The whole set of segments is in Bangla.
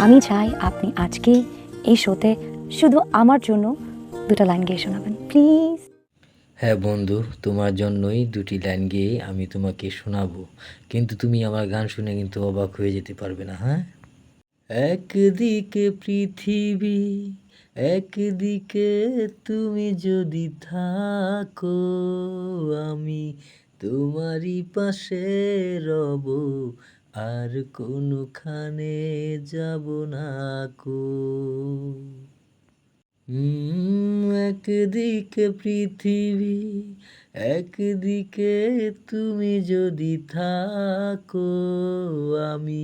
আমি চাই আপনি আজকে এই শোতে শুধু আমার জন্য দুটো লাইন গিয়ে শোনাবেন। প্লিজ। হ্যাঁ বন্ধু, তোমার জন্যই দুটি লাইন গেয়ে আমি তোমাকে শোনাবো। কিন্তু তুমি আমার গান শুনে কিন্তু অবাক হয়ে যেতে পারবে না হ্যাঁ? একদিকে পৃথিবী, একদিকে তুমি যদি থাকো, আমি তোমারই পাশে রব। আর কোনোখানে যাব না কো। একদিকে পৃথিবী, একদিকে তুমি যদি থাকো, আমি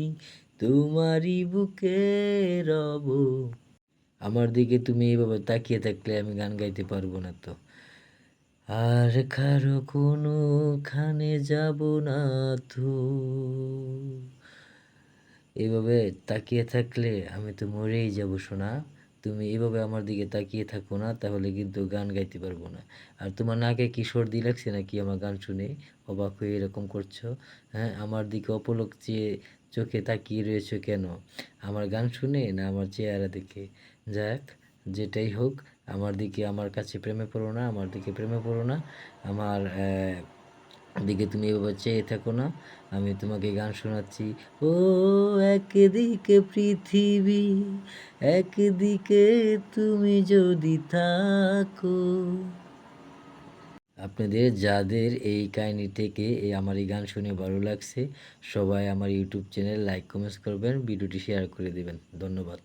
তোমারই বুকে রব আমার দিকে তুমি এইভাবে তাকিয়ে থাকলে আমি গান গাইতে পারব না তো। আর কারও কোনোখানে যাব না তো। এভাবে তাকিয়ে থাকলে আমি তো মরেই যাব শোনা তুমি এভাবে আমার দিকে তাকিয়ে থাকো না, তাহলে কিন্তু গান গাইতে পারব না। আর তোমার নাকে কি সর্দি লাগছে নাকি আমার গান শুনে? অবাক হয়ে এরকম করছ? হ্যাঁ আমার দিকে অপলক চেয়ে চোখে তাকিয়ে রয়েছো কেন? আমার গান শুনে না আমার চেহারা দেখে? যাক, যেটাই হোক আমার দিকে আমার কাছে প্রেমে পড়ো না, আমার দিকে প্রেমে পড়ো না। আমার দিকে তুমি এভাবে চেয়ে থাকো না। আমি তোমাকে গান শোনাচ্ছি। ও একদিকে পৃথিবী, একদিকে তুমি যদি থাকো। আপনাদের, যাদের এই কাহিনি থেকে এই আমার এই গান শুনে ভালো লাগছে, সবাই আমার ইউটিউব চ্যানেল লাইক, কমেন্টস করবেন, ভিডিওটি শেয়ার করে দেবেন। ধন্যবাদ।